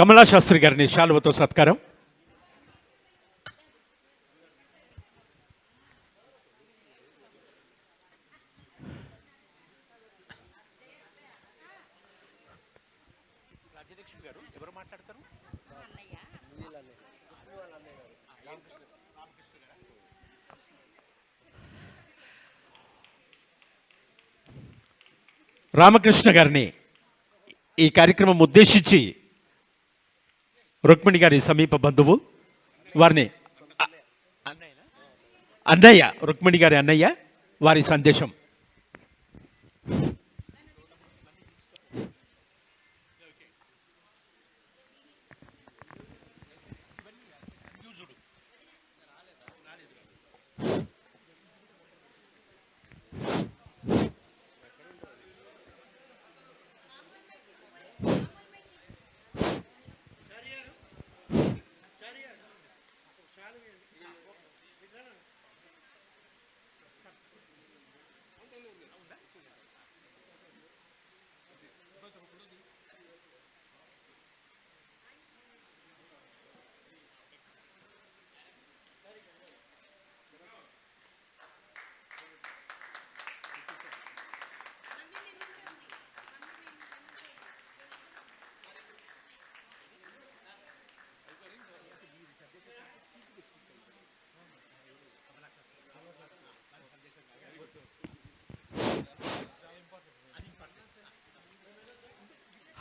కమలా శాస్త్రి గారిని శాలువతో సత్కారం. రామకృష్ణ గారిని ఈ కార్యక్రమం ఉద్దేశించి రుక్మిణి గారి సమీప బంధువు వారిని అన్నయ్య రుక్మిణి గారి అన్నయ్య వారి సందేశం.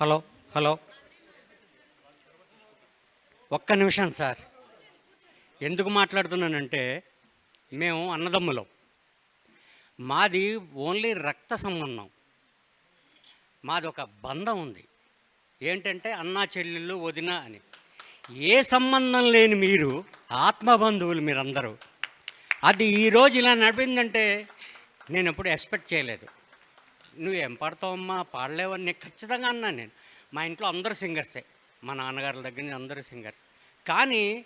Hello hello. ఒక్క నిమిషం సార్. ఎందుకు మాట్లాడుతున్నానంటే మేము అన్నదమ్ములం. మాది ఓన్లీ రక్త సంబంధం. మాది ఒక బంధం ఉంది. ఏంటంటే అన్నా చెల్లెళ్ళు వదిన అని. ఏ సంబంధం లేని మీరు ఆత్మబంధువులు మీరందరూ. అది ఈరోజు ఇలా నడిపిందంటే నేను ఎప్పుడు ఎక్స్పెక్ట్ చేయలేదు. నువ్వేం పాడతావమ్మా పాడలేవని నేను ఖచ్చితంగా అన్నాను నేను. మా ఇంట్లో అందరూ సింగర్సే. మా నాన్నగారి దగ్గర నుంచి అందరూ సింగర్. కానీ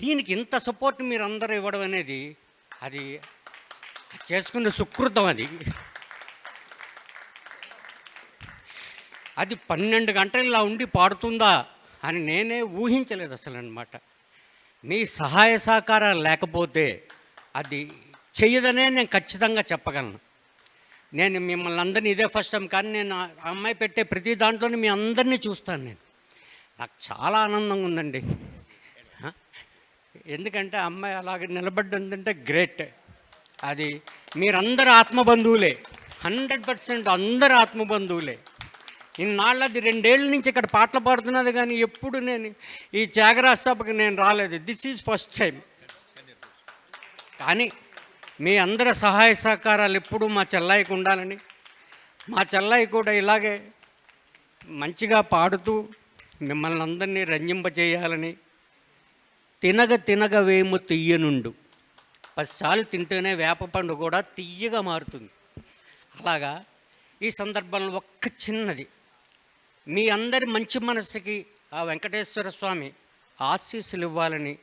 దీనికి ఇంత సపోర్ట్ మీరు అందరూ ఇవ్వడం అనేది అది చేసుకునే సుకృతం అది. అది పన్నెండు గంటలు ఇలా ఉండి పాడుతుందా అని నేనే ఊహించలేదు అసలు అనమాట మీ సహాయ సహకారాలు లేకపోతే అది చెయ్యదనే నేను ఖచ్చితంగా చెప్పగలను. నేను మిమ్మల్ని అందరినీ ఇదే ఫస్ట్ టైం కానీ నేను ఆ అమ్మాయి పెట్టే ప్రతి దాంట్లోనే మీ అందరినీ చూస్తాను నేను. నాకు చాలా ఆనందంగా ఉందండి. ఎందుకంటే అమ్మాయి అలాగే నిలబడ్డందంటే గ్రేట్ అది మీరందరూ ఆత్మబంధువులే. హండ్రెడ్ పర్సెంట్ అందరు ఆత్మబంధువులే. ఇన్నాళ్ళది రెండేళ్ళ నుంచి ఇక్కడ పాటలు పాడుతున్నది కానీ ఎప్పుడు నేను ఈ త్యాగరాజ సభకు నేను రాలేదు. దిస్ ఈజ్ ఫస్ట్ టైం కానీ మీ అందరి సహాయ సహకారాలు ఎప్పుడూ మా చెల్లాయికి ఉండాలని మా చెల్లాయి కూడా ఇలాగే మంచిగా పాడుతూ మిమ్మల్ని అందరినీ రంజింపజేయాలని తినగ తినగ వేము తీయనుండు పదిసార్లు తింటేనే వేప పండు కూడా తీయగా మారుతుంది. అలాగా ఈ సందర్భంలో ఒక్క చిన్నది. మీ అందరి మంచి మనసుకి ఆ వెంకటేశ్వర స్వామి ఆశీస్సులు ఇవ్వాలని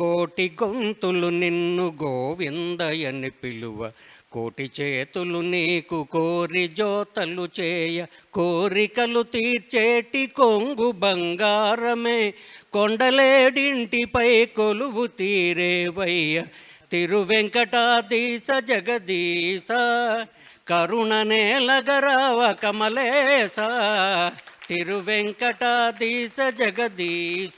కోటి గొంతులు నిన్ను గోవిందయని పిలువ. కోటి చేతులు నీకు కోరి జోతలు చేయ. కోరికలు తీర్చేటి కొంగు బంగారమే. కొండలేడింటిపై కొలువు తీరేవయ్య. తిరువెంకటాదీశ జగదీశ. కరుణ నేలగరావ కమలేశ. తిరువెంకటాదీశ జగదీశ.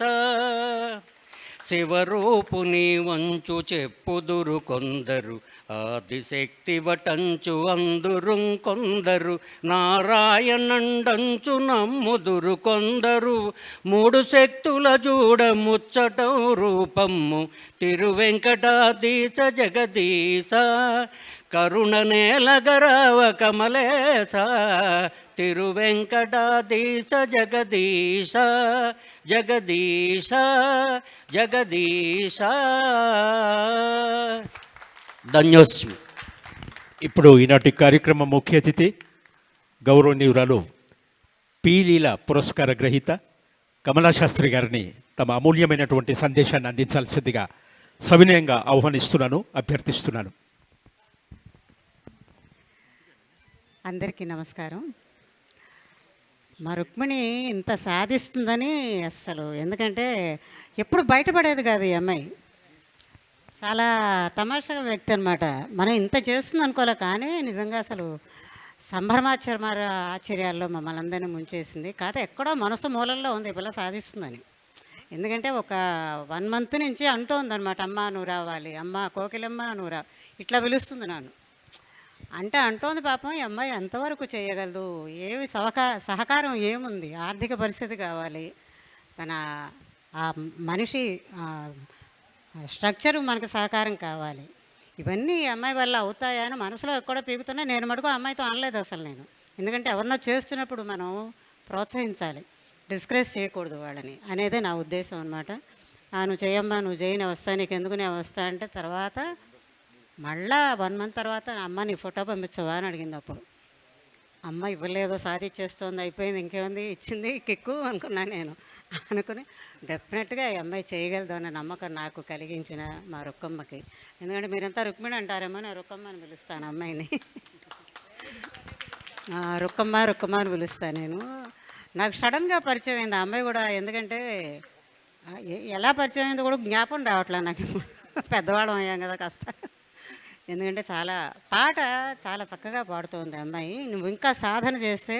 శివరూపుని వంచు చెప్పుదురు కొందరు. ఆదిశక్తి వటంచు అందురు కొందరు. నారాయణండంచు నమ్ముదురు కొందరు. మూడు శక్తుల చూడ ముచ్చటం రూపము. తిరువెంకటాదీశ జగదీశ. కరుణ నేలగరావ కమలేశ. తిరువెంకటాదీశ జగదీశ. జగదీశ జగదీశ. ధన్యోస్మి. ఇప్పుడు ఈనాటి కార్యక్రమం ముఖ్య అతిథి గౌరవనీయురాలు పీలీల పురస్కార గ్రహీత కమలా శాస్త్రి గారిని తమ అమూల్యమైనటువంటి సందేశాన్ని అందించాల్సిందిగా సవినయంగా ఆహ్వానిస్తున్నాను అభ్యర్థిస్తున్నాను. అందరికీ నమస్కారం. మా రుక్మిణి ఇంత సాధిస్తుందని అస్సలు. ఎందుకంటే ఎప్పుడు బయటపడేది కాదు ఈ అమ్మాయి. చాలా తమాషా వ్యక్తి అనమాట మనం ఇంత చేస్తుంది అనుకోలే కానీ నిజంగా అసలు సంభ్రమాచరమార ఆశ్చర్యాల్లో మమ్మల్ని అందరినీ ముంచేసింది. కాదు ఎక్కడో మనసు మూలల్లో ఉంది పిల్ల సాధిస్తుందని. ఎందుకంటే ఒక వన్ మంత్ నుంచి అంటూ ఉందన్నమాట అమ్మ నువ్వు రావాలి. అమ్మ కోకిలమ్మ నువ్వు రా. ఇట్లా పిలుస్తుంది నన్ను. అంటే అంటోంది పాపం ఈ అమ్మాయి ఎంతవరకు చేయగలదు? ఏమి సహకా సహకారం ఏముంది? ఆర్థిక పరిస్థితి కావాలి. తన ఆ మనిషి స్ట్రక్చర్ మనకు సహకారం కావాలి. ఇవన్నీ ఈ అమ్మాయి వల్ల అవుతాయా అని మనసులో ఎక్కడో పీకుతున్నా నేను మటుకు ఆ అమ్మాయితో అనలేదు అసలు నేను. ఎందుకంటే ఎవరినో చేస్తున్నప్పుడు మనం ప్రోత్సహించాలి. డిస్కరేజ్ చేయకూడదు వాళ్ళని అనేదే నా ఉద్దేశం అనమాట నువ్వు చేయమ్మా నువ్వు చేయి నేను వస్తా నీకు ఎందుకు నేను వస్తా అంటే తర్వాత మళ్ళా వన్ మంత్ తర్వాత నా అమ్మ నీ ఫోటో పంపించవా అని అడిగింది అప్పుడు. అమ్మ ఇవ్వలేదో సాధించేస్తోంది అయిపోయింది ఇంకేముంది ఇచ్చింది కిక్కు అనుకున్నా నేను. అనుకుని డెఫినెట్గా ఈ అమ్మాయి చేయగలదు అనే నమ్మకం నాకు కలిగించిన మా రుక్కమ్మకి. ఎందుకంటే మీరంతా రుక్మిణి అంటారేమో నేను రుక్కమ్మ అని పిలుస్తాను అమ్మాయిని. రుక్కమ్మ రుక్కమ్మ అని పిలుస్తాను నేను. నాకు సడన్గా పరిచయం అయింది ఆ అమ్మాయి కూడా ఎందుకంటే ఎలా పరిచయం అయిందో కూడా జ్ఞాపం రావట్లేదు నాకు. పెద్దవాళ్ళం అయ్యాం కదా కాస్త. ఎందుకంటే చాలా పాట చాలా చక్కగా పాడుతోంది అమ్మాయి. నువ్వు ఇంకా సాధన చేస్తే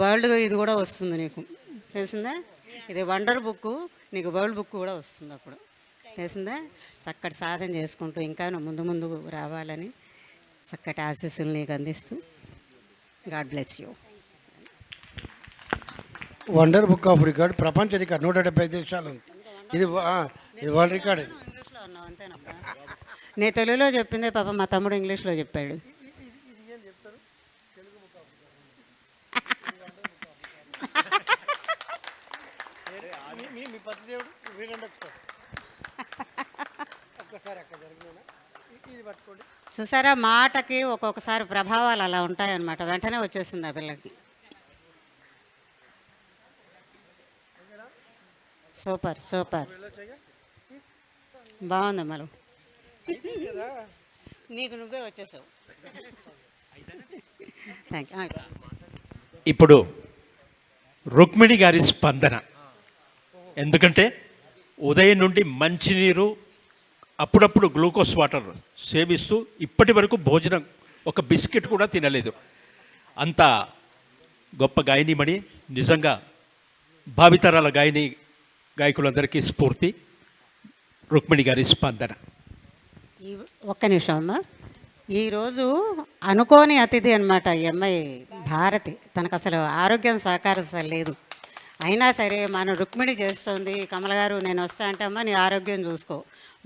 వరల్డ్ ఇది కూడా వస్తుంది నీకు. తెలిసిందా? ఇది వండర్ బుక్ నీకు వరల్డ్ బుక్ కూడా వస్తుంది అప్పుడు. తెలిసిందా? చక్కటి సాధన చేసుకుంటూ ఇంకా నువ్వు ముందు ముందు రావాలని చక్కటి ఆశీస్సులు నీకు అందిస్తూ God bless you wonder book of record ప్రపంచ రికార్డ్ నూట డెబ్బై దేశాలు ఉంది. ఇది ఇది వరల్డ్ రికార్డ్ ఇది నేను తెలుగులో చెప్పిందే పాప మా తమ్ముడు ఇంగ్లీష్లో చెప్పాడు. చూసారా? మాటకి ఒక్కొక్కసారి ప్రభావాలు అలా ఉంటాయన్నమాట. వెంటనే వచ్చేసింది ఆ పిల్లకి. Super super. బాగుంది మళ్ళీ నీకు నువ్వే వచ్చేసావు. ఇప్పుడు రుక్మిణి గారి స్పందన. ఎందుకంటే ఉదయం నుండి మంచినీరు అప్పుడప్పుడు గ్లూకోజ్ వాటర్ సేవిస్తూ ఇప్పటి వరకు భోజనం ఒక బిస్కెట్ కూడా తినలేదు. అంత గొప్ప గాయనిమణి నిజంగా భావితరాల గాయని గాయకులందరికీ స్ఫూర్తి. రుక్మిణి గారి స్పందన. ఈ ఒక్క నిమిషం అమ్మా. ఈరోజు అనుకోని అతిథి అనమాట ఈ అమ్మాయి భారతి. తనకు అసలు ఆరోగ్యం సహకారం లేదు. అయినా సరే మన రుక్మిణి చేస్తుంది. కమల గారు నేను వస్తా అంటే అమ్మ నీ ఆరోగ్యం చూసుకో.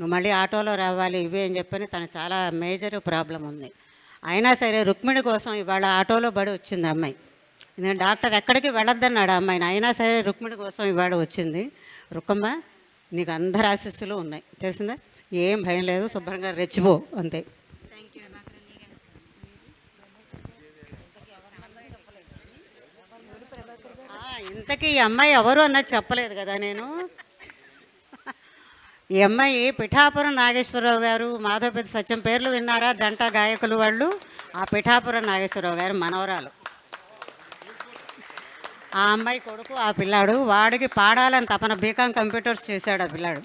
నువ్వు మళ్ళీ ఆటోలో రావాలి ఇవే అని చెప్పని తన చాలా మేజర్ ప్రాబ్లం ఉంది. అయినా సరే రుక్మిణి కోసం ఇవాళ ఆటోలో బడి వచ్చింది అమ్మాయి. ఎందుకంటే డాక్టర్ ఎక్కడికి వెళ్ళొద్దన్నాడు అమ్మాయిని. అయినా సరే రుక్మిణి కోసం ఇవాళ వచ్చింది. రుక్కమ్మ నీకు అందరు ఆశీస్సులు ఉన్నాయి. తెలిసిందా? ఏం భయం లేదు శుభ్రంగా రెచ్చిపో అంతే. ఇంతకీ ఈ అమ్మాయి ఎవరు అన్నది చెప్పలేదు కదా నేను. ఈ అమ్మాయి పిఠాపురం నాగేశ్వరరావు గారు మాధవపతి సత్యం పేర్లు విన్నారా? జంట గాయకులు వాళ్ళు. ఆ పిఠాపురం నాగేశ్వరరావు గారు మనవరాలు. ఆ అమ్మాయి కొడుకు ఆ పిల్లాడు వాడికి పాడాలని తపన బీకాం కంప్యూటర్స్ చేశాడు ఆ పిల్లాడు.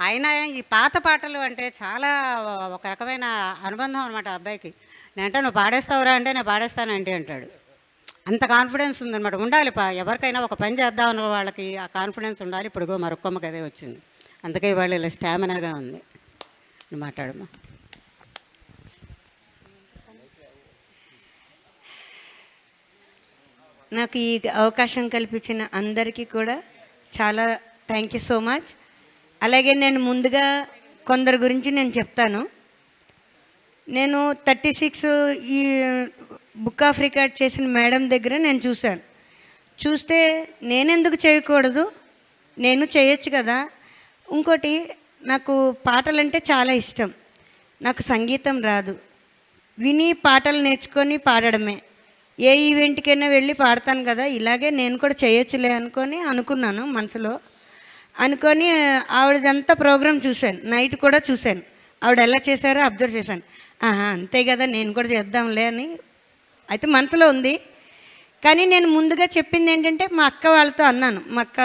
అయినా ఈ పాత పాటలు అంటే చాలా ఒక రకమైన అనుబంధం అనమాట ఆ అబ్బాయికి. నేనంటే నువ్వు పాడేస్తావురా అంటే నేను పాడేస్తానంటే అంటాడు. అంత కాన్ఫిడెన్స్ ఉందన్నమాట. ఉండాలి పా ఎవరికైనా ఒక పని చేద్దాం అన్న వాళ్ళకి ఆ కాన్ఫిడెన్స్ ఉండాలి. ఇప్పుడు మరొక్కమ్మకి అదే వచ్చింది. అందుకే వాళ్ళు ఇలా స్టామినాగా ఉంది. మాట్లాడమ్మా. నాకు ఈ అవకాశం కల్పించిన అందరికీ కూడా చాలా థ్యాంక్ యూ సో మచ్ అలాగే నేను ముందుగా కొందరి గురించి నేను చెప్తాను. నేను థర్టీ సిక్స్ ఈ బుక్ ఆఫ్ రికార్డ్ చేసిన మేడం దగ్గర నేను చూశాను. చూస్తే నేనెందుకు చేయకూడదు? నేను చేయొచ్చు కదా? ఇంకోటి నాకు పాటలంటే చాలా ఇష్టం. నాకు సంగీతం రాదు. విని పాటలు నేర్చుకొని పాడడమే. ఏ ఈవెంట్కైనా వెళ్ళి పాడతాను కదా? ఇలాగే నేను కూడా చేయొచ్చులే అనుకొని అనుకున్నాను మనసులో. అనుకొని ఆవిడదంతా ప్రోగ్రామ్ చూశాను. నైట్ కూడా చూశాను. ఆవిడ ఎలా చేశారో అబ్జర్వ్ చేశాను. ఆహా అంతే కదా నేను కూడా చేద్దాంలే అని అయితే మనసులో ఉంది. కానీ నేను ముందుగా చెప్పింది ఏంటంటే మా అక్క వాళ్ళతో అన్నాను. మా అక్క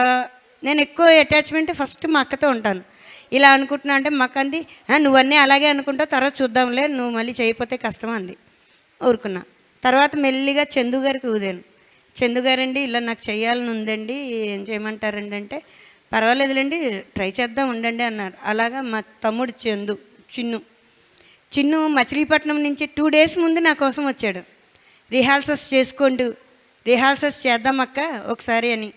నేను ఎక్కువ అటాచ్మెంట్ ఫస్ట్ మా అక్కతో ఉంటాను. ఇలా అనుకుంటున్నా అంటే మాకు అంది నువ్వన్నీ అలాగే అనుకుంటావు తర్వాత చూద్దాంలే నువ్వు మళ్ళీ చేయకపోతే కష్టం అంది. ఊరుకున్నా. తర్వాత మెల్లిగా చందు గారికి ఊదాను. చందు గారండి ఇలా నాకు చేయాలని ఉందండి ఏం చేయమంటారండి అంటే పర్వాలేదులేండి ట్రై చేద్దాం ఉండండి అన్నారు. అలాగా మా తమ్ముడు చందు చిన్ను. చిన్ను మచిలీపట్నం నుంచి టూ డేస్ ముందు నా కోసం వచ్చాడు. రిహార్సల్స్ చేసుకోండు. రిహార్సల్స్ చేద్దాం అక్క ఒకసారి అని.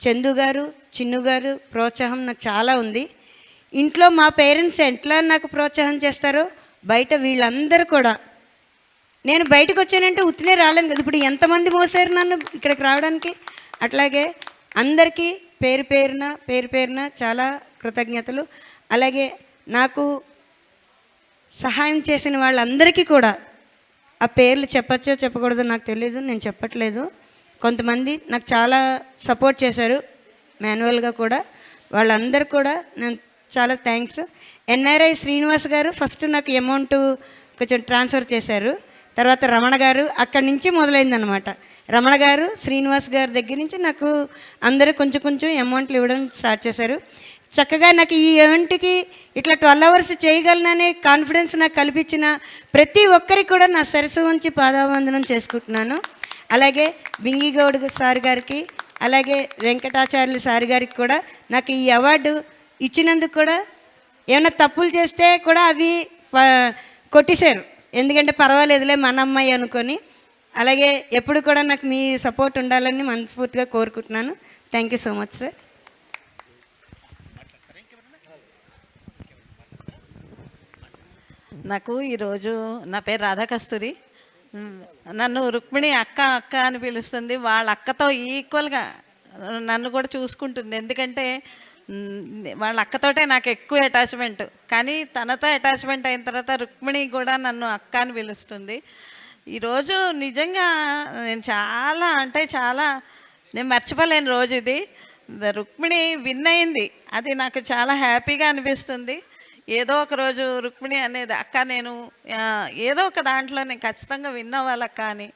చందు గారు చిన్ను గారు ప్రోత్సాహం నాకు చాలా ఉంది. ఇంట్లో మా పేరెంట్స్ ఎట్లా నాకు ప్రోత్సాహం చేస్తారో బయట వీళ్ళందరూ కూడా. నేను బయటకు వచ్చానంటే ఉత్తినే రాలేను కదా. ఇప్పుడు ఎంతమంది మోసారు నన్ను ఇక్కడికి రావడానికి? అట్లాగే అందరికీ పేరు పేరున పేరు పేరున చాలా కృతజ్ఞతలు. అలాగే నాకు సహాయం చేసిన వాళ్ళందరికీ కూడా ఆ పేర్లు చెప్పచ్చో చెప్పకూడదో నాకు తెలియదు నేను చెప్పట్లేదు. కొంతమంది నాకు చాలా సపోర్ట్ చేశారు మాన్యువల్గా కూడా. వాళ్ళందరూ కూడా నేను చాలా థ్యాంక్స్. ఎన్ఆర్ఐ శ్రీనివాస్ గారు ఫస్ట్ నాకు అమౌంట్ కొంచెం ట్రాన్స్ఫర్ చేశారు. తర్వాత రమణ గారు అక్కడి నుంచి మొదలైందనమాట రమణ గారు శ్రీనివాస్ గారి దగ్గర నుంచి నాకు అందరూ కొంచెం కొంచెం అమౌంట్లు ఇవ్వడం స్టార్ట్ చేశారు. చక్కగా నాకు ఈ ఈవెంట్కి ఇట్లా ట్వెల్వ్ అవర్స్ చేయగలననే కాన్ఫిడెన్స్ నాకు కల్పించిన ప్రతి ఒక్కరికి కూడా నా సరస్సు ఉంచి పాదావందనం చేసుకుంటున్నాను. అలాగే బింగిగౌడ్ సార్ గారికి అలాగే వెంకటాచార్యులు సార్ గారికి కూడా నాకు ఈ అవార్డు ఇచ్చినందుకు కూడా ఏమైనా తప్పులు చేస్తే కూడా అవి ప- కొట్టేశారు. ఎందుకంటే పర్వాలేదులే మన అమ్మాయి అనుకొని. అలాగే ఎప్పుడు కూడా నాకు మీ సపోర్ట్ ఉండాలని మనస్ఫూర్తిగా కోరుకుంటున్నాను. Thank you so much sir నాకు ఈరోజు నా పేరు రాధాకస్తూరి నన్ను రుక్మిణి అక్క అక్క అని పిలుస్తుంది. వాళ్ళ అక్కతో ఈక్వల్గా నన్ను కూడా చూసుకుంటుంది. ఎందుకంటే వాళ్ళ అక్కతోటే నాకు ఎక్కువ అటాచ్మెంట్ కానీ తనతో అటాచ్మెంట్ అయిన తర్వాత రుక్మిణి కూడా నన్ను అక్క అని పిలుస్తుంది. ఈరోజు నిజంగా నేను చాలా అంటే చాలా నేను మర్చిపోలేని రోజు ఇది. రుక్మిణి విన్ అయింది. అది నాకు చాలా హ్యాపీగా అనిపిస్తుంది. ఏదో ఒక రోజు రుక్మిణి అనేది అక్క నేను ఏదో ఒక దాంట్లో నేను ఖచ్చితంగా విన్ అవ్వాలక్క అని.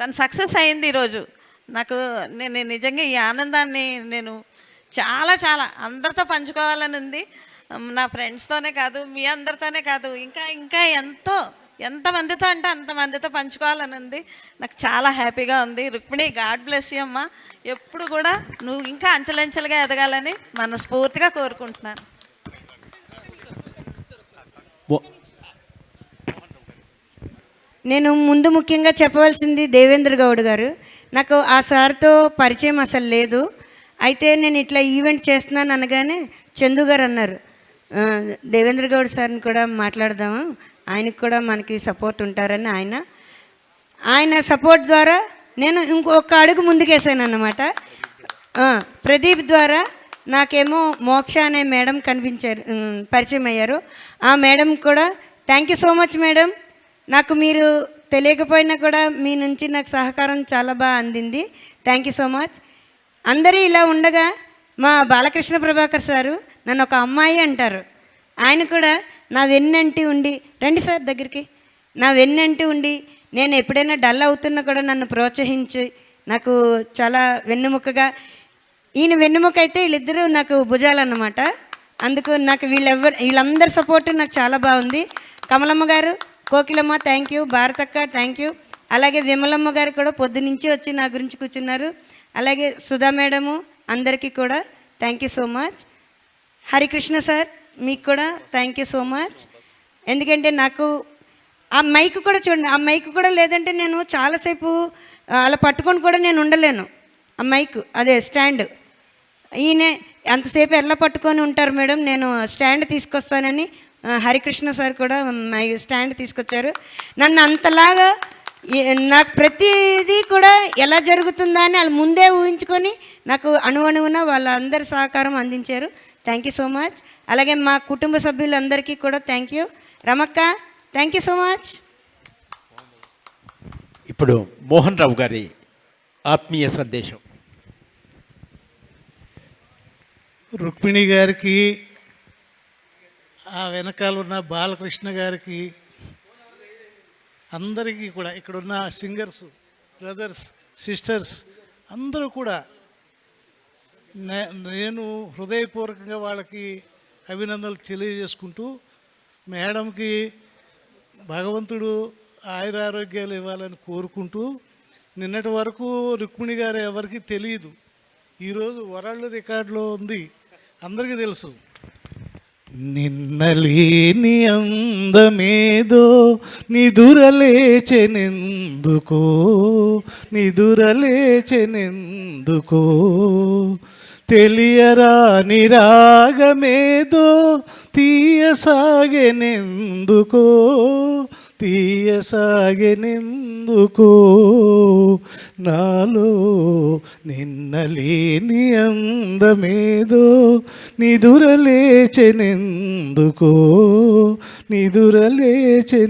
తను సక్సెస్ అయింది ఈరోజు. నాకు నేను నిజంగా ఈ ఆనందాన్ని నేను చాలా చాలా. అందరితో పంచుకోవాలని ఉంది నా ఫ్రెండ్స్తోనే కాదు మీ అందరితోనే కాదు. ఇంకా ఇంకా ఎంతో ఎంతమందితో అంటే అంతమందితో పంచుకోవాలని ఉంది నాకు చాలా హ్యాపీగా ఉంది. రుక్మిణి గాడ్ బ్లెస్ యూ అమ్మ. ఎప్పుడు కూడా నువ్వు ఇంకా అంచెలంచెలుగా ఎదగాలని మనస్ఫూర్తిగా కోరుకుంటున్నాను. నేను ముందు ముఖ్యంగా చెప్పవలసింది దేవేంద్ర గౌడ్ గారు. నాకు ఆ సార్తో పరిచయం అసలు లేదు. అయితే నేను ఇట్లా ఈవెంట్ చేస్తున్నాను అనగానే చందు గారు అన్నారు. దేవేంద్ర గౌడ్ సార్ని కూడా మాట్లాడదాము. ఆయనకు కూడా మనకి సపోర్ట్ ఉంటారని ఆయన. ఆయన సపోర్ట్ ద్వారా నేను ఇంకొక అడుగు ముందుకేసాను అన్నమాట. ప్రదీప్ ద్వారా నాకేమో మోక్ష అనే మేడం కనిపించారు పరిచయం అయ్యారు. ఆ మేడం కూడా thank you so much madam. నాకు మీరు తెలియకపోయినా కూడా మీ నుంచి నాకు సహకారం చాలా బాగా అందింది. థ్యాంక్ యూ సో మచ్ అందరూ ఇలా ఉండగా మా బాలకృష్ణ ప్రభాకర్ సారు నన్ను ఒక అమ్మాయి అంటారు. ఆయన కూడా నా వెన్నంటి ఉండి రండి సార్ దగ్గరికి. నా వెన్నంటి ఉండి నేను ఎప్పుడైనా డల్ అవుతున్నా కూడా నన్ను ప్రోత్సహించి నాకు చాలా వెన్నుముకగా ఈయన వెన్నుముక అయితే వీళ్ళిద్దరూ నాకు భుజాలన్నమాట. అందుకు నాకు వీళ్ళెవ్వరు వీళ్ళందరి సపోర్టు నాకు చాలా బాగుంది. Kamalamma garu Kokilamma thank you Bharathakka thank you అలాగే విమలమ్మ గారు కూడా పొద్దునుంచి వచ్చి నా గురించి కూర్చున్నారు. అలాగే సుధా మేడము అందరికీ కూడా thank you so much Harikrishna sir మీకు కూడా థ్యాంక్ యూ సో మచ్ ఎందుకంటే నాకు ఆ మైక్ కూడా చూడండి ఆ మైక్ కూడా లేదంటే నేను చాలాసేపు అలా పట్టుకొని కూడా నేను ఉండలేను. ఆ మైక్ అదే స్టాండ్ ఈయన అంతసేపు ఎలా పట్టుకొని ఉంటారు మేడం? నేను స్టాండ్ తీసుకొస్తానని హరికృష్ణ సార్ కూడా మై స్టాండ్ తీసుకొచ్చారు. నన్ను అంతలాగా నాకు ప్రతిదీ కూడా ఎలా జరుగుతుందా అని వాళ్ళు ముందే ఊహించుకొని నాకు అణువణువున వాళ్ళందరి సహకారం అందించారు. థ్యాంక్ యూ సో మచ్ అలాగే మా కుటుంబ సభ్యులందరికీ కూడా thank you Ramakka thank you so much ఇప్పుడు మోహన్ రావు గారి ఆత్మీయ సందేశం. రుక్మిణి గారికి ఆ వెనకాల ఉన్న బాలకృష్ణ గారికి అందరికీ కూడా ఇక్కడ ఉన్న సింగర్స్ బ్రదర్స్ సిస్టర్స్ అందరూ కూడా నే- నేను హృదయపూర్వకంగా వాళ్ళకి అభినందనలు తెలియజేసుకుంటూ మేడంకి భగవంతుడు ఆయురారోగ్యాలు ఇవ్వాలని కోరుకుంటూ నిన్నటి వరకు రుక్మిణి గారు ఎవరికి తెలియదు ఈరోజు వరల్డ్ రికార్డులో ఉంది. అందరికీ తెలుసు. నిన్నలేని అందమేదో నిదురలేచెనెందుకో? నిదురలేచెనెందుకో? తెలియరాని రాగమేదో తీయసాగెనెందుకో? తీయసాగెనెందుకో నాలో నిన్నలేని అందమేదో నిదురలేచెనెందుకో నిదురలేచెనెందుకో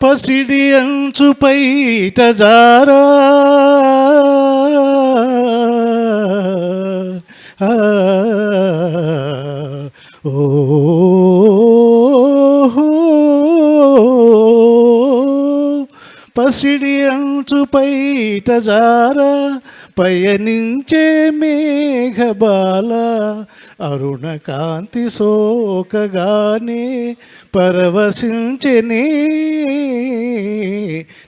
పసిడి అంచుపైట జారా పైట జారా పయనించే మేఘబాల. అరుణ కాంతి సోకగానే పరవశించనే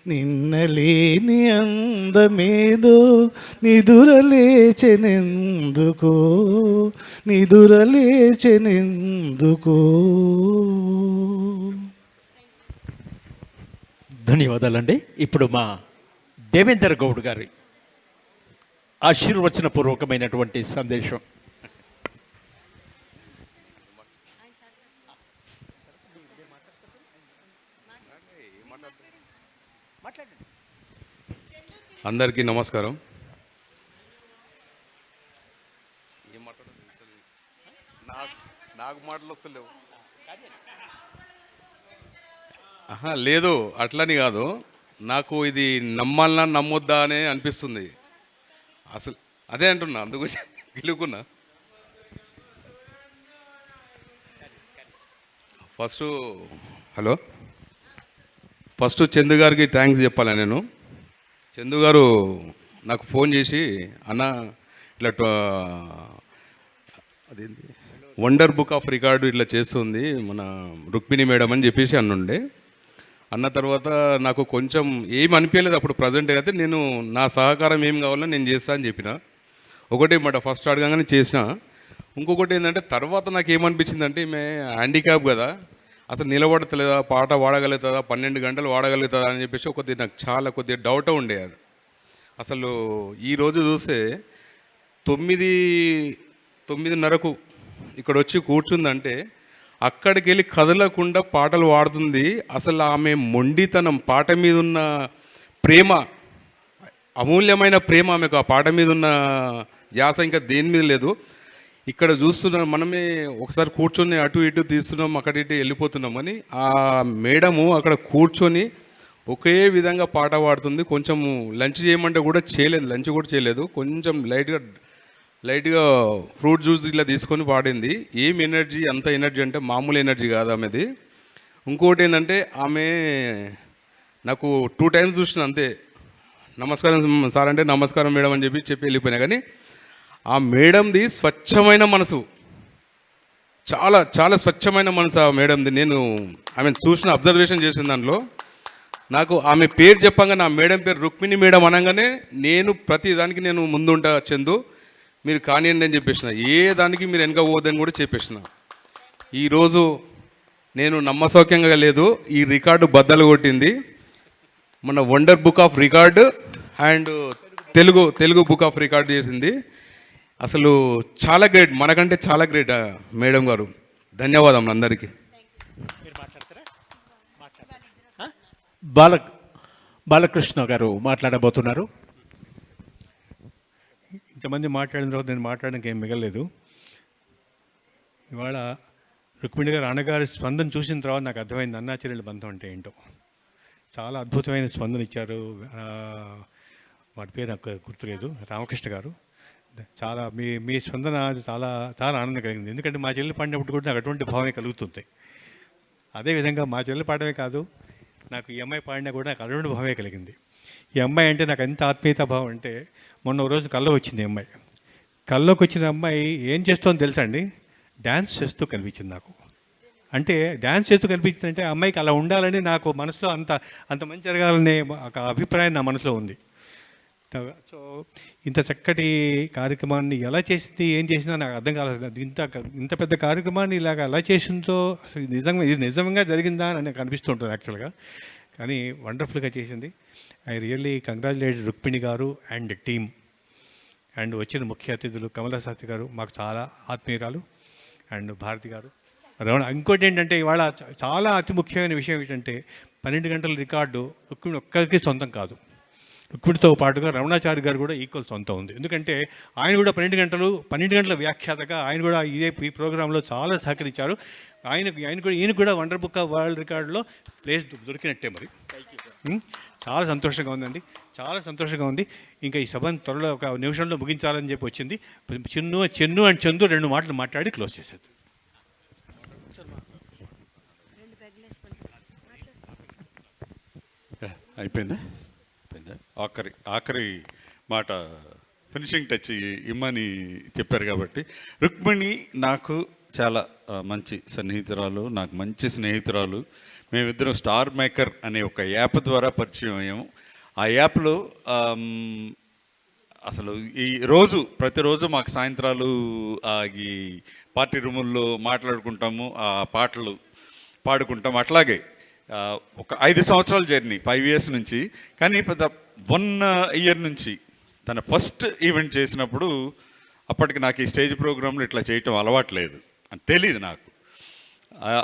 నిన్నలేని అందమేదో నిదురలేచెనెందుకో నిదురలేచెనెందుకో. ధన్యవాదాలండి. ఇప్పుడు మా దేవేందర్ గౌడ్ గారి ఆశీర్వచనపూర్వకమైనటువంటి సందేశం. అందరికీ నమస్కారం. నాకు నాకు మాటలు వస్తలేవు లేదు అట్లని కాదు. నాకు ఇది నమ్మాలనా నమ్మొద్దా అనే అనిపిస్తుంది. అసలు అదే అంటున్నా అందుకోసం గెలుకున్నా. First hello? ఫస్ట్ చందు గారికి థ్యాంక్స్ చెప్పాలి నేను. చందు గారు నాకు ఫోన్ చేసి అన్న ఇట్లా అదేంటి వండర్ బుక్ ఆఫ్ రికార్డు ఇట్లా చేస్తుంది మన రుక్మిణి మేడం అని చెప్పేసి అన్నుండే. అన్న తర్వాత నాకు కొంచెం ఏం అనిపించలేదు అప్పుడు ప్రజెంట్ అయితే నేను నా సహకారం ఏం కావాలో నేను చేస్తా అని చెప్పిన. ఒకటి మాట ఫస్ట్ అడగగానే చేసిన. ఇంకొకటి ఏంటంటే తర్వాత నాకు ఏమనిపించిందంటే ఈమె హ్యాండిక్యాప్ కదా. అసలు నిలబడతలేదా పాట వాడగలుగుతుందా పన్నెండు గంటలు వాడగలుగుతుందా అని చెప్పేసి కొద్దిగా నాకు చాలా కొద్దిగా డౌట్ ఉండే అది అసలు ఈరోజు చూస్తే తొమ్మిది తొమ్మిదిన్నరకు ఇక్కడ వచ్చి కూర్చుందంటే అక్కడికి వెళ్ళి కదలకుండా పాటలు పాడుతుంది. అసలు ఆమె మొండితనం పాట మీద ఉన్న ప్రేమ అమూల్యమైన ప్రేమ ఆమెకు ఆ పాట మీద ఉన్న ధ్యాస ఇంకా దేని మీద లేదు. ఇక్కడ చూస్తున్నాం మనమే ఒకసారి కూర్చొని అటు ఇటు తీస్తున్నాం అక్కడ ఇటు వెళ్ళిపోతున్నామని ఆ మేడము అక్కడ కూర్చొని ఒకే విధంగా పాట పాడుతుంది. కొంచెం లంచ్ చేయమంటే కూడా చేయలేదు లంచ్ కూడా చేయలేదు. కొంచెం లైట్గా లైట్గా ఫ్రూట్ జ్యూస్ ఇట్లా తీసుకొని వాడింది. ఏం ఎనర్జీ అంత ఎనర్జీ అంటే మామూలు ఎనర్జీ కాదు ఆమెది. ఇంకోటి ఏంటంటే ఆమె నాకు టూ టైమ్స్ చూసిన అంతే. నమస్కారం సార్ అంటే నమస్కారం మేడం అని చెప్పి చెప్పి వెళ్ళిపోయినా కానీ ఆ మేడంది స్వచ్ఛమైన మనసు. చాలా చాలా స్వచ్ఛమైన మనసు ఆ మేడంది. నేను ఆమె చూసిన అబ్జర్వేషన్ చేసిన దాంట్లో నాకు ఆమె పేరు చెప్పంగా నా మేడం పేరు రుక్మిణి మేడం అనగానే నేను ప్రతి దానికి నేను ముందుంటా చందు. మీరు కానివ్వండి అని చెప్పేసిన. ఏ దానికి మీరు వెనక పోదని కూడా చెప్పేసిన. ఈరోజు నేను నమ్మసౌక్యంగా లేదు. ఈ రికార్డు బద్దలు కొట్టింది. మన wonder book of record and Telugu Telugu book of record చేసింది. అసలు చాలా గ్రేట్ మనకంటే చాలా గ్రేట్ మేడం గారు. ధన్యవాదం అందరికీ. బాల బాలకృష్ణ గారు మాట్లాడబోతున్నారు. ఇంతమంది మాట్లాడిన తర్వాత నేను మాట్లాడడానికి ఏం మిగలేదు ఇవాళ రుక్మిణి గారు అన్నగారి స్పందన చూసిన తర్వాత నాకు అర్థమైంది అన్నాచెల్లెల బంధం అంటే ఏంటో. చాలా అద్భుతమైన స్పందన ఇచ్చారు. వాటి పేరు నాకు గుర్తులేదు. రామకృష్ణ గారు. చాలా మీ మీ స్పందన చాలా చాలా ఆనందం కలిగింది. ఎందుకంటే మా చెల్లి పాడినప్పుడు కూడా నాకు అటువంటి భావన కలుగుతుంది. అదేవిధంగా మా చెల్లి పాడమే కాదు నాకు ఈ అమ్మాయి పాడినా కూడా నాకు అటువంటి భావమే కలిగింది. ఈ అమ్మాయి అంటే నాకు ఎంత ఆత్మీయత భావం అంటే మొన్న ఒక రోజు కల్లో వచ్చింది ఈ అమ్మాయి. కల్లోకి వచ్చిన అమ్మాయి ఏం చేస్తుందో తెలుసా అండి? డ్యాన్స్ చేస్తూ కనిపించింది నాకు. అంటే డ్యాన్స్ చేస్తూ కనిపించిందంటే అంటే అమ్మాయికి అలా ఉండాలని నాకు మనసులో అంత అంత మంచి జరగాలనే ఒక అభిప్రాయం నా మనసులో ఉంది. సో ఇంత చక్కటి కార్యక్రమాన్ని ఎలా చేసింది ఏం చేసిందో నాకు అర్థం కాలేదు. ఇంత ఇంత పెద్ద కార్యక్రమాన్ని ఇలాగ ఎలా చేసిందో అసలు నిజంగా ఇది నిజంగా జరిగిందా అని నాకు అనిపిస్తుంటుంది యాక్చువల్గా. కానీ వండర్ఫుల్గా చేసింది. ఐ రియల్లీ కంగ్రాచులేట్ రుక్మిణి గారు అండ్ టీమ్. అండ్ వచ్చిన ముఖ్య అతిథులు కమలా శాస్త్రి గారు మాకు చాలా ఆత్మీయురాలు అండ్ భారతి గారు. రమణ ఇంకోటి ఏంటంటే ఇవాళ చాలా అతి ముఖ్యమైన విషయం ఏంటంటే పన్నెండు గంటల రికార్డు రుక్మిణి ఒక్కరికి సొంతం కాదు. రుక్మిణితో పాటుగా రమణాచారి గారు కూడా ఈక్వల్ సొంతం ఉంది. ఎందుకంటే ఆయన కూడా పన్నెండు గంటలు పన్నెండు గంటల వ్యాఖ్యాతగా ఆయన కూడా ఇదే ఈ ప్రోగ్రాంలో చాలా సహకరించారు. ఆయన ఆయన కూడా ఈయన కూడా వండర్ బుక్ ఆఫ్ వరల్డ్ రికార్డులో ప్లేస్ దొరికినట్టే మరి? చాలా సంతోషంగా ఉందండి. చాలా సంతోషంగా ఉంది. ఇంకా ఈ సభను త్వరలో ఒక నిమిషంలో ముగించాలని చెప్పి వచ్చింది. చిన్ను చెన్ను అండ్ చందు రెండు మాటలు మాట్లాడి క్లోజ్ చేశారు అయిపోయిందా? అయిపోయిందా? ఆఖరి ఆఖరి మాట ఫినిషింగ్ టచ్ ఇమ్మని చెప్పారు కాబట్టి. రుక్మిణి నాకు చాలా మంచి సన్నిహితురాలు నాకు మంచి స్నేహితురాలు. మేమిద్దరం స్టార్ మేకర్ అనే ఒక యాప్ ద్వారా పరిచయం అయ్యాము. ఆ యాప్లో అసలు ఈ రోజు ప్రతిరోజు మాకు సాయంత్రాలు ఆ, ఈ పార్టీ రూముల్లో మాట్లాడుకుంటాము ఆ పాటలు పాడుకుంటాం. అట్లాగే ఒక ఐదు సంవత్సరాల జర్నీ ఫైవ్ ఇయర్స్ నుంచి. కానీ పెద్ద వన్ ఇయర్ నుంచి తన ఫస్ట్ ఈవెంట్ చేసినప్పుడు అప్పటికి నాకు ఈ స్టేజ్ ప్రోగ్రాంలు ఇట్లా చేయటం అలవాట్లేదు తెలియదు నాకు.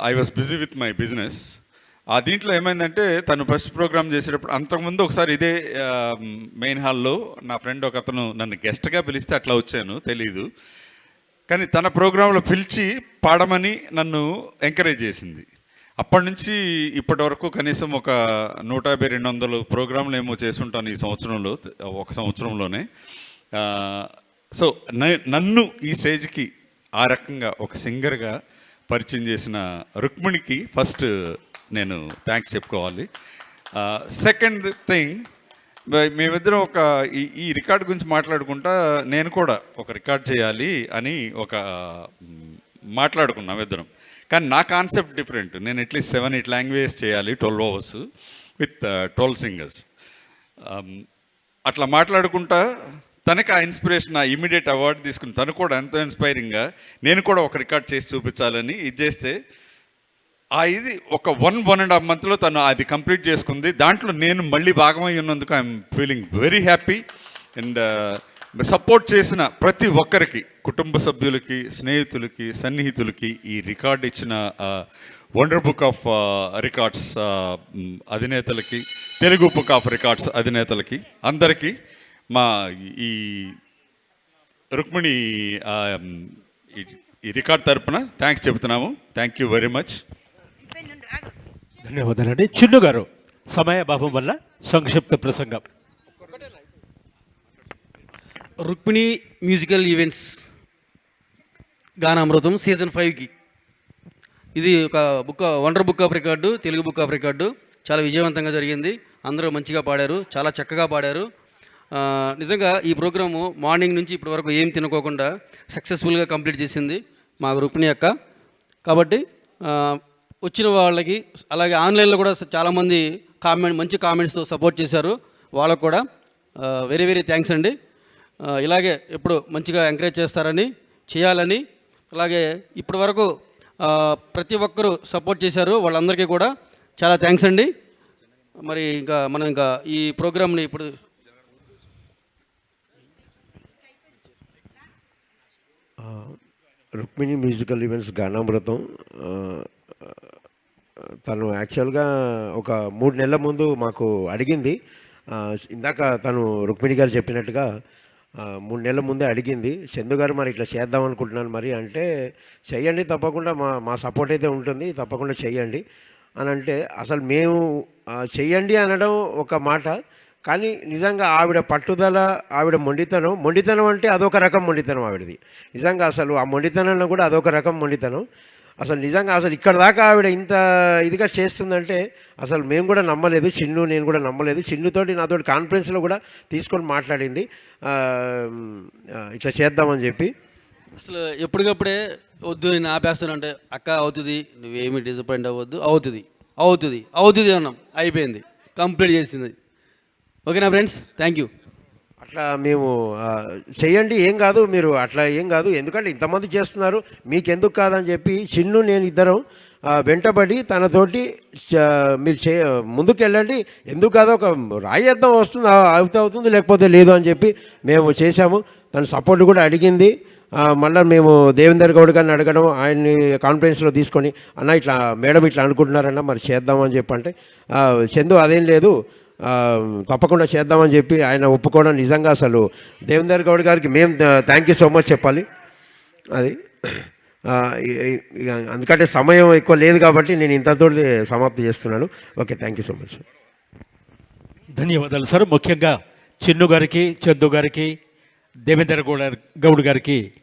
I was busy with my business ఆ దీంట్లో ఏమైందంటే తను ఫస్ట్ ప్రోగ్రామ్ చేసేటప్పుడు అంతకుముందు ఒకసారి ఇదే మెయిన్ హాల్లో నా ఫ్రెండ్ ఒక అతను నన్ను గెస్ట్గా పిలిస్తే అట్లా వచ్చాను తెలీదు. కానీ తన ప్రోగ్రాంలో పిలిచి పాడమని నన్ను ఎంకరేజ్ చేసింది. అప్పటి నుంచి ఇప్పటి వరకు కనీసం ఒక నూట యాభై రెండు వందలు ప్రోగ్రాంలు ఏమో చేస్తుంటాను ఈ సంవత్సరంలో ఒక సంవత్సరంలోనే. సో నన్ను ఈ స్టేజ్కి ఆ రకంగా ఒక సింగర్గా పరిచయం చేసిన రుక్మిణికి ఫస్ట్ నేను థ్యాంక్స్ చెప్పుకోవాలి. సెకండ్ థింగ్ మేమిద్దరం ఒక ఈ ఈ రికార్డ్ గురించి మాట్లాడుకుంటా నేను కూడా ఒక రికార్డ్ చేయాలి అని ఒక మాట్లాడుకున్నాం ఇద్దరం. కానీ నా కాన్సెప్ట్ డిఫరెంట్ నేను at least seven eight languages చేయాలి twelve hours with twelve singers అట్లా మాట్లాడుకుంటా తనకి ఆ ఇన్స్పిరేషన్ ఆ ఇమీడియట్ అవార్డు తీసుకుని తను కూడా ఎంతో ఇన్స్పైరింగ్గా నేను కూడా ఒక రికార్డ్ చేసి చూపించాలని ఇది చేస్తే ఆ ఇది ఒక వన్ వన్ అండ్ హాఫ్ మంత్లో తను అది కంప్లీట్ చేసుకుంది. దాంట్లో నేను మళ్ళీ భాగమై ఉన్నందుకు I'm feeling very happy. And support చేసిన ప్రతి ఒక్కరికి కుటుంబ సభ్యులకి స్నేహితులకి సన్నిహితులకి ఈ రికార్డ్ ఇచ్చిన వండర్ బుక్ ఆఫ్ రికార్డ్స్ అధినేతలకి తెలుగు బుక్ ఆఫ్ రికార్డ్స్ అధినేతలకి అందరికీ మా ఈ రుక్మిణి ఈ- రికార్డ్ తరపున థ్యాంక్స్ చెబుతున్నాము. థ్యాంక్ యూ వెరీ మచ్ ధన్యవాదాలండి. చిన్ను గారు సమయభావం వల్ల సంక్షిప్త ప్రసంగం. Rukmini musical events Ganamrutham season ఫైవ్కి. ఇది ఒక book wonder book of record Telugu book of record. చాలా విజయవంతంగా జరిగింది. అందరూ మంచిగా పాడారు చాలా చక్కగా పాడారు. నిజంగా ఈ ప్రోగ్రాము మార్నింగ్ నుంచి ఇప్పటి వరకు ఏం తినుకోకుండా సక్సెస్ఫుల్గా కంప్లీట్ చేసింది మా రుక్మిణి అక్క. కాబట్టి వచ్చిన వాళ్ళకి అలాగే ఆన్లైన్లో కూడా చాలామంది కామెంట్ మంచి కామెంట్స్తో సపోర్ట్ చేశారు. వాళ్ళకు కూడా వెరీ వెరీ థ్యాంక్స్ అండి. ఇలాగే ఎప్పుడు మంచిగా ఎంకరేజ్ చేస్తారని చేయాలని అలాగే ఇప్పటి వరకు ప్రతి ఒక్కరూ సపోర్ట్ చేశారు. వాళ్ళందరికీ కూడా చాలా థ్యాంక్స్ అండి. మరి ఇంకా మనం ఇంకా ఈ ప్రోగ్రామ్ని ఇప్పుడు రుక్మిణి మ్యూజికల్ ఈవెంట్స్ గానామృతం తను యాక్చువల్గా ఒక మూడు నెలల ముందు మాకు అడిగింది. ఇందాక తను రుక్మిణి గారు చెప్పినట్టుగా మూడు నెలల ముందే అడిగింది చందు గారు మరి ఇట్లా చేద్దాం అనుకుంటున్నాను మరి అంటే చెయ్యండి తప్పకుండా మా మా సపోర్ట్ అయితే ఉంటుంది తప్పకుండా చెయ్యండి. అని అంటే అసలు మేము చెయ్యండి అనడం ఒక మాట కానీ నిజంగా ఆవిడ పట్టుదల ఆవిడ మొండితనం మొండితనం అంటే అదొక రకం మొండితనం ఆవిడది. నిజంగా అసలు ఆ మొండితనంలో కూడా అదొక రకం మొండితనం. అసలు నిజంగా అసలు ఇక్కడ దాకా ఆవిడ ఇంత ఇదిగా చేస్తుందంటే అసలు మేము కూడా నమ్మలేదు చిన్ను నేను కూడా నమ్మలేదు. చిన్నుతోటి నాతో కాన్ఫరెన్స్లో కూడా తీసుకొని మాట్లాడింది. ఇట్లా చేద్దామని చెప్పి. అసలు ఎప్పటికప్పుడే వద్దు నేను ఆపేస్తాను అంటే అక్క అవుతుంది. నువ్వేమి డిసప్పాయింట్ అవ్వద్దు. అవుతుంది. అవుతుంది. అవుతుంది అన్నాం. అయిపోయింది. కంప్లీట్ చేసింది. ఓకేనా ఫ్రెండ్స్ థ్యాంక్ యూ అట్లా మేము చేయండి ఏం కాదు మీరు అట్లా ఏం కాదు ఎందుకంటే ఇంతమంది చేస్తున్నారు మీకెందుకు కాదని చెప్పి చిన్ను నేను ఇద్దరం వెంటబడి తనతోటి చ- మీరు చే ముందుకు వెళ్ళండి ఎందుకు కాదు ఒక రాయత్నం వస్తుంది ఆ, అవుతుంది లేకపోతే లేదు అని చెప్పి మేము చేశాము. తన సపోర్ట్ కూడా అడిగింది. మళ్ళీ మేము దేవేందర్ గౌడ్ గారిని అడగడం ఆయన్ని కాన్ఫరెన్స్లో తీసుకొని అన్న ఇట్లా మేడం ఇట్లా అనుకుంటున్నారన్న మరి చేద్దామని చెప్పి అంటే చందు అదేం లేదు తప్పకుండా చేద్దామని చెప్పి ఆయన ఒప్పుకోవడం నిజంగా అసలు దేవేందర్ గౌడ్ గారికి మేము థ్యాంక్ యూ సో మచ్ చెప్పాలి. అది ఎందుకంటే సమయం ఎక్కువ లేదు కాబట్టి నేను ఇంతతో సమాప్తి చేస్తున్నాను. Okay thank you so much ధన్యవాదాలు సార్. ముఖ్యంగా చిన్ను గారికి చందు గారికి దేవేంద్ర గౌడ గౌడ్ గారికి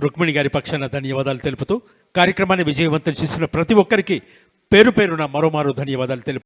రుక్మిణి గారి పక్షాన ధన్యవాదాలు తెలుపుతూ కార్యక్రమాన్ని విజయవంతం చేసిన ప్రతి ఒక్కరికి పేరు పేరున మరోమారు ధన్యవాదాలు తెలుపు